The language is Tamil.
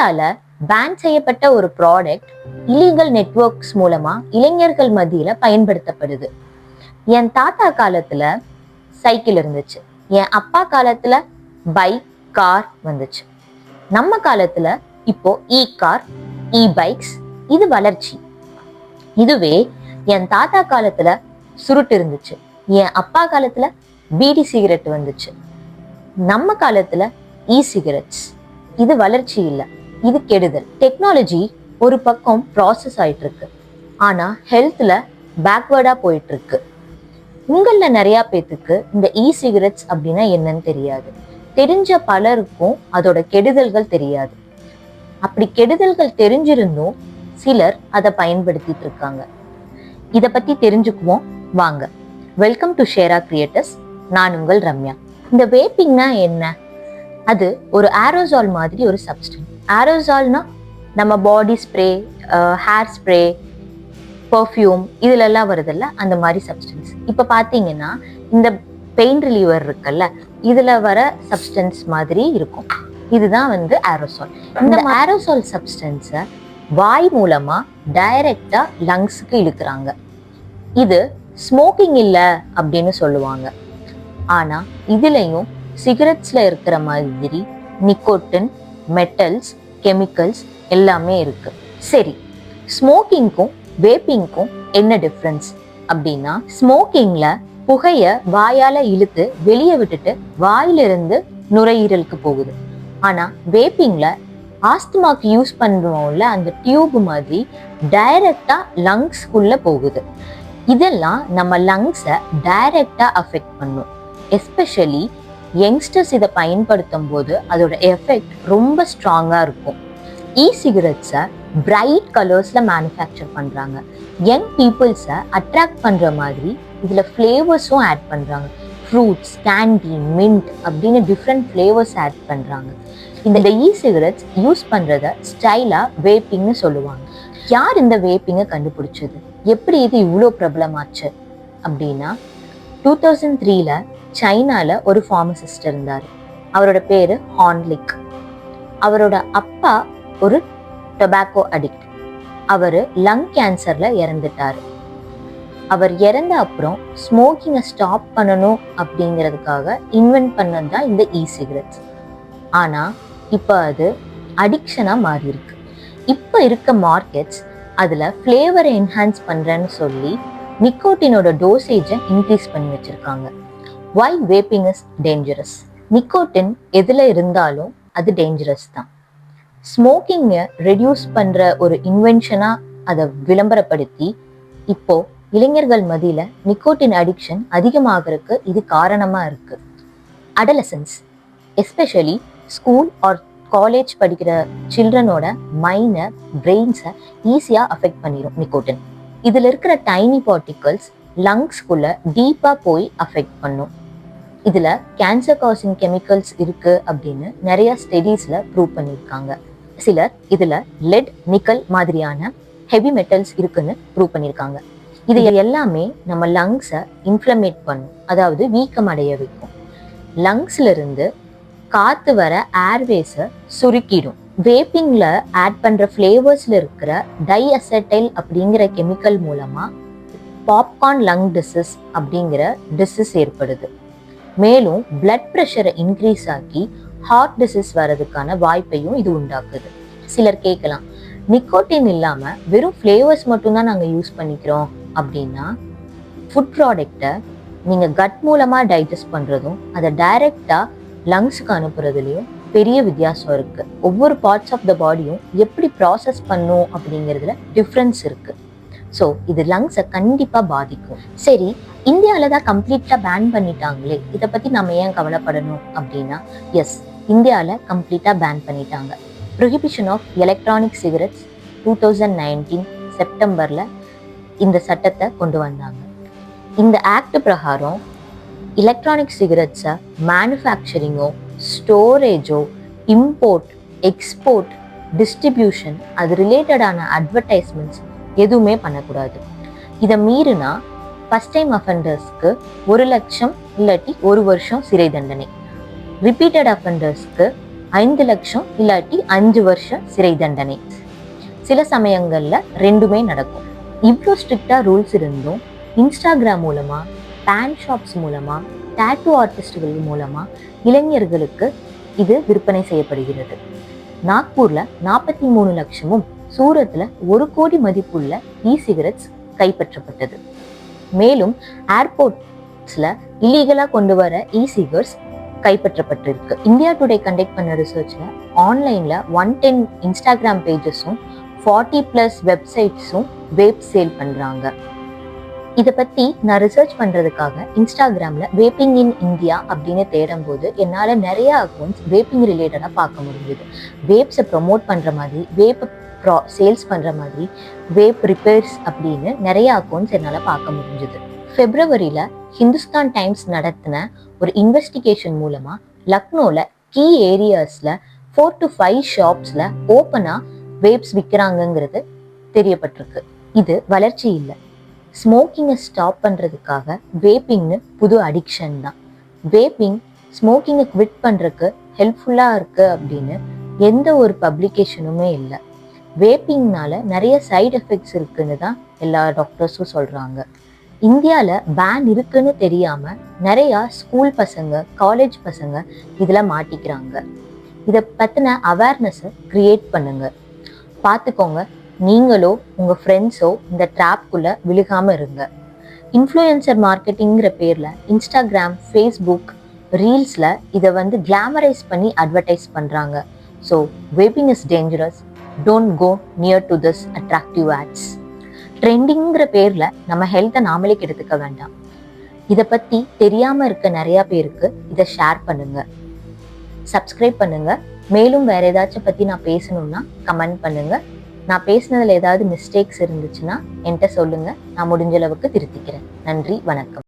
இந்தியால பேன் செய்யப்பட்ட ஒரு ப்ராடக்ட் இல்லீகல் நெட்வொர்க்ஸ் மூலமா இளைஞர்கள் மத்தியில பயன்படுத்தப்படுது. என் தாத்தா காலத்துல சைக்கிள் இருந்துச்சு. என் அப்பா காலத்துல பைக் கார் வந்துச்சு. நம்ம காலத்துல இப்போ இ கார் இ பைக்ஸ் இது வளர்ச்சி. இதுவே என் தாத்தா காலத்துல சுருட்டு இருந்துச்சு. என் அப்பா காலத்துல பீடி சிகரெட் வந்துச்சு. நம்ம காலத்துல இ சிகரெட்ஸ் இது வளர்ச்சி இல்லை. இது கெடுதல். டெக்னாலஜி ஒரு பக்கம் ப்ராசஸ் ஆயிட்டு இருக்கு ஆனா ஹெல்த்ல பேக்வேர்டா போயிட்டு இருக்கு உங்கள நிறைய பேத்துக்கு இந்த இ சிகரெட்ஸ் அப்படின்னா என்னன்னு தெரியாது. தெரிஞ்ச பலருக்கும் அதோட கெடுதல்கள் தெரியாது. அப்படி கெடுதல்கள் தெரிஞ்சிருந்தும் சிலர் அதை பயன்படுத்திட்டு இருக்காங்க. இதை பத்தி தெரிஞ்சுக்குவோம். வாங்க. வெல்கம் டு ஷேரா கிரியேட்டர்ஸ் நான் உங்கள் ரம்யா. இந்த வேப்பிங்னா என்ன? அது ஒரு ஆரோசால் மாதிரி ஒரு சப்ஸ்டன்ஸ் ஆரோசால்னா நம்ம body spray hair spray perfume இதுல எல்லாம் வருதுல்ல? அந்த மாதிரி சப்ஸ்டன்ஸ் இப்போ பார்த்தீங்கன்னா இந்த பெயின் ரிலீவர் இருக்குல்ல இதுல வர சப்ஸ்டன்ஸ் மாதிரி இருக்கும். இதுதான் வந்து ஆரோசால் இந்த ஆரோசால் சப்ஸ்டன்ஸை வாய் மூலமா டைரக்டா லங்ஸுக்கு இழுக்கிறாங்க. இது ஸ்மோக்கிங் இல்லை அப்படின்னு சொல்லுவாங்க. ஆனா இதுலயும் சிகரெட்ஸ்ல இருக்கிற மாதிரி நிக்கோட்டின் மெட்டல்ஸ் கெமிக்கல்ஸ் எல்லாமே இருக்கு. சரி ஸ்மோக்கிங்க்கும் வேப்பிங்க்கும் என்ன டிஃப்ரென்ஸ் அப்படின்னா ஸ்மோக்கிங்கில் புகைய வாயால் இழுத்து வெளியே விட்டுட்டு வாயிலிருந்து நுரையீரலுக்கு போகுது. ஆனால் வேப்பிங்கில் ஆஸ்துமாக்கு யூஸ் பண்ணுறோம்ல அந்த டியூப் மாதிரி டைரக்டாக லங்ஸ்க்குள்ளே போகுது. இதெல்லாம் நம்ம லங்ஸை டைரக்டாக அஃபெக்ட் பண்ணும். எஸ்பெஷலி யங்ஸ்டர்ஸ் இதை பயன்படுத்தும் போது அதோட எஃபெக்ட் ரொம்ப ஸ்ட்ராங்காக இருக்கும். இ சிகரெட்ஸை பிரைட் கலர்ஸில் மேனுஃபேக்சர் பண்ணுறாங்க யங் பீப்புள்ஸை அட்ராக்ட் பண்ணுற மாதிரி இதில் ஃப்ளேவர்ஸும் ஆட் பண்ணுறாங்க ஃப்ரூட்ஸ் கேண்டி மின்ட் அப்படின்னு டிஃப்ரெண்ட் ஃப்ளேவர்ஸ் ஆட் பண்ணுறாங்க இந்த இ சிகரெட்ஸ் யூஸ் பண்ணுறத ஸ்டைலாக வேப்பிங்னு சொல்லுவாங்க. யார் இந்த வேப்பிங்கை கண்டுபிடிச்சது? எப்படி இது இவ்வளோ பிரபலமாச்சு? அப்படின்னா டூ தௌசண்ட் த்ரீல சைனால ஒரு ஃபார்மசிஸ்ட் இருந்தார். அவரோட பேரு ஹான்லிக் அவரோட அப்பா ஒரு டொபாக்கோ அடிக்ட் அவர் லங் கேன்சர்ல இறந்துட்டார். அவர் இறந்த அப்புறம் ஸ்மோக்கிங்கை ஸ்டாப் பண்ணணும் அப்படிங்கிறதுக்காக இன்வென்ட் பண்ணது தான் இந்த இ சிகரெட்ஸ் ஆனால் இப்போ அது அடிக்ஷனாக மாறி இருக்கு இப்போ இருக்க மார்க்கெட்ஸ் அதில் ஃப்ளேவரை என்ஹான்ஸ் பண்ணுறேன்னு சொல்லி நிக்கோட்டினோட டோசேஜை இன்க்ரீஸ் பண்ணி வச்சுருக்காங்க. Why vaping is dangerous nicotine எதில் இருந்தாலும் அது டேஞ்சரஸ் தான். ஸ்மோக்கிங்கை ரெடியூஸ் பண்ணுற ஒரு இன்வென்ஷனாக அதை விளம்பரப்படுத்தி இப்போ இளைஞர்கள் மதியில் நிக்கோட்டின் அடிக்ஷன் அதிகமாகறதுக்கு இது காரணமாக இருக்கு. Adolescents especially school or college படிக்கிற சில்ட்ரனோட மைண்டை பிரெயின்ஸை ஈஸியாக அஃபெக்ட் பண்ணிடும் நிக்கோட்டின் இதில் இருக்கிற டைனி பார்ட்டிகல்ஸ் லங்ஸ்குள்ளே டீப்பாக போய் அஃபெக்ட் பண்ணும். இதில் கேன்சர் காசிங் கெமிக்கல்ஸ் இருக்கு அப்படின்னு நிறைய ஸ்டடீஸில் ப்ரூவ் பண்ணியிருக்காங்க. சிலர் இதில் லெட் நிக்கல் மாதிரியான ஹெவி மெட்டல்ஸ் இருக்குன்னு ப்ரூவ் பண்ணியிருக்காங்க. இது எல்லாமே நம்ம லங்ஸை இன்ஃப்ளமேட் பண்ணும். அதாவது வீக்கம் அடைய வைக்கும். லங்ஸ்ல இருந்து காத்து வர ஏர்வேஸை சுருக்கிடும். வேப்பிங்ல ஆட் பண்ற ஃப்ளேவர்ஸ்ல இருக்கிற டை அசட்டைல் அப்படிங்கிற கெமிக்கல் மூலமா பாப்கார்ன் லங் டிசீஸ் அப்படிங்கிற டிசீஸ் ஏற்படுது. மேலும் பிளட் ப்ரெஷரை இன்க்ரீஸ் ஆக்கி ஹார்ட் டிசீஸ் வர்றதுக்கான வாய்ப்பையும் இது உண்டாக்குது. சிலர் கேட்கலாம் நிக்கோட்டின் இல்லாமல் வெறும் ஃப்ளேவர்ஸ் மட்டும்தான் நாங்கள் யூஸ் பண்ணிக்கிறோம் அப்படின்னா ஃபுட் ப்ராடக்டை நீங்கள் கட் மூலமாக டைஜஸ்ட் பண்ணுறதும் அதை டைரக்டா லங்ஸுக்கு அனுப்புறதுலையும் பெரிய வித்தியாசம் இருக்குது ஒவ்வொரு பார்ட்ஸ் ஆஃப் த பாடியும் எப்படி ப்ராசஸ் பண்ணும் அப்படிங்கிறதுல டிஃப்ரென்ஸ் இருக்குது ஸோ இது லங்ஸை கண்டிப்பாக பாதிக்கும். சரி இந்தியாவில் தான் கம்ப்ளீட்டாக பேன் பண்ணிட்டாங்களே. இதை பற்றி நம்ம ஏன் கவலைப்படணும் அப்படின்னா எஸ் இந்தியாவில் கம்ப்ளீட்டாக பேன் பண்ணிட்டாங்க. Prohibition of electronic cigarettes two thousand nineteen செப்டம்பரில் இந்த சட்டத்தை கொண்டு வந்தாங்க. இந்த ஆக்ட் பிரகாரம் எலக்ட்ரானிக் சிகரெட்ஸை மேனுஃபேக்சரிங்கோ ஸ்டோரேஜோ இம்போர்ட் எக்ஸ்போர்ட் டிஸ்ட்ரிபியூஷன் அது ரிலேட்டடான அட்வர்டைஸ்மெண்ட்ஸ் எதுவுமே பண்ணக்கூடாது. இதை மீறினா ஃபஸ்ட் டைம் அஃபெண்டர்ஸ்க்கு ஒரு லட்சம் இல்லாட்டி ஒரு வருஷம் சிறை தண்டனை. ரிப்பீட்டட் அஃபெண்டர்ஸ்க்கு ஐந்து லட்சம் இல்லாட்டி அஞ்சு வருஷம் சிறை தண்டனை. சில சமயங்களில் ரெண்டுமே நடக்கும். இவ்வளோ ஸ்ட்ரிக்டாக ரூல்ஸ் இருந்தும் இன்ஸ்டாகிராம் மூலமாக பேன் ஷாப்ஸ் மூலமாக டேட்டூ ஆர்டிஸ்டுகள் மூலமாக இளைஞர்களுக்கு இது விற்பனை செய்யப்படுகிறது. நாக்பூரில் நாற்பத்தி மூணு லட்சமும் சூரத்தில் ஒரு கோடி மதிப்புள்ள இ சிகரெட்ஸ் கைப்பற்றப்பட்டது. மேலும் ஏர்போர்ட்ஸ்ல இல்லீகலாக கொண்டு வர இ சிகர்ஸ் கைப்பற்றப்பட்டிருக்கு. இந்தியா டுடே கண்டக்ட் பண்ண ரிசர்ச்ல ஆன்லைனில் ஒன் டென் இன்ஸ்டாகிராம் பேஜஸும் ஃபார்ட்டி ப்ளஸ் வெப்சைட்ஸும் வேப் சேல் பண்ணுறாங்க இதை பற்றி நான் ரிசர்ச் பண்றதுக்காக இன்ஸ்டாகிராமில் வேப்பிங் இன் இந்தியா அப்படின்னு தேடும் போது என்னால நிறைய அக்கௌண்ட்ஸ் வேப்பிங் ரிலேட்டடாக பார்க்க முடிஞ்சது. வேப்ஸை ப்ரொமோட் பண்ணுற மாதிரி வேப் ப்ரா சேல்ஸ் பண்ணுற மாதிரி வேப் ரிப்பேர்ஸ் அப்படின்னு நிறைய அக்கௌண்ட்ஸ் என்னால் பார்க்க முடிஞ்சுது. ஃபெப்ரவரியில் ஹிந்துஸ்தான் டைம்ஸ் நடத்தின ஒரு இன்வெஸ்டிகேஷன் மூலமாக லக்னோவில் கீ ஏரியாஸில் ஃபோர் டு ஃபைவ் ஷாப்ஸில் ஓப்பனாக வேப்ஸ் விற்கிறாங்கங்கிறது தெரியப்பட்டிருக்கு. இது வளர்ச்சி இல்லை. ஸ்மோக்கிங்கை ஸ்டாப் பண்ணுறதுக்காக வேப்பிங்னு புது அடிக்ஷன் தான். வேப்பிங் ஸ்மோக்கிங்கை குவிட் பண்ணுறதுக்கு ஹெல்ப்ஃபுல்லாக இருக்குது அப்படின்னு எந்த ஒரு பப்ளிகேஷனுமே இல்லை. வேப்பிங்னால நிறைய சைடு எஃபெக்ட்ஸ் இருக்குன்னு தான் எல்லா டாக்டர்ஸும் சொல்கிறாங்க இந்தியாவில் பேன் இருக்குன்னு தெரியாமல் நிறையா ஸ்கூல் பசங்க காலேஜ் பசங்க இதில் மாட்டிக்கிறாங்க. இதை பற்றின அவேர்னஸை க்ரியேட் பண்ணுங்க. பார்த்துக்கோங்க நீங்களோ உங்கள் ஃப்ரெண்ட்ஸோ இந்த ட்ராப்குள்ள விழுகாமல் இருங்க. இன்ஃப்ளூயன்சர் மார்க்கெட்டிங்கிற பேரில் இன்ஸ்டாகிராம் ஃபேஸ்புக் ரீல்ஸில் இதை வந்து கிளாமரைஸ் பண்ணி அட்வர்டைஸ் பண்ணுறாங்க so vaping is dangerous don't go near to this attractive ads ட்ரெண்டிங்கிற பேரில் நம்ம ஹெல்த்தை நாமளே கெடுத்துக்க வேண்டாம். இதை பற்றி தெரியாமல் இருக்க நிறையா பேருக்கு இதை ஷேர் பண்ணுங்க. சப்ஸ்கிரைப் பண்ணுங்க. மேலும் வேற ஏதாச்சும் பற்றி நான் பேசணும்னா கமெண்ட் பண்ணுங்க. நான் பேசுனதில் ஏதாவது மிஸ்டேக்ஸ் இருந்துச்சுன்னா என்கிட்ட சொல்லுங்க. நான் முடிஞ்ச அளவுக்கு திருத்திக்கிறேன். நன்றி வணக்கம்.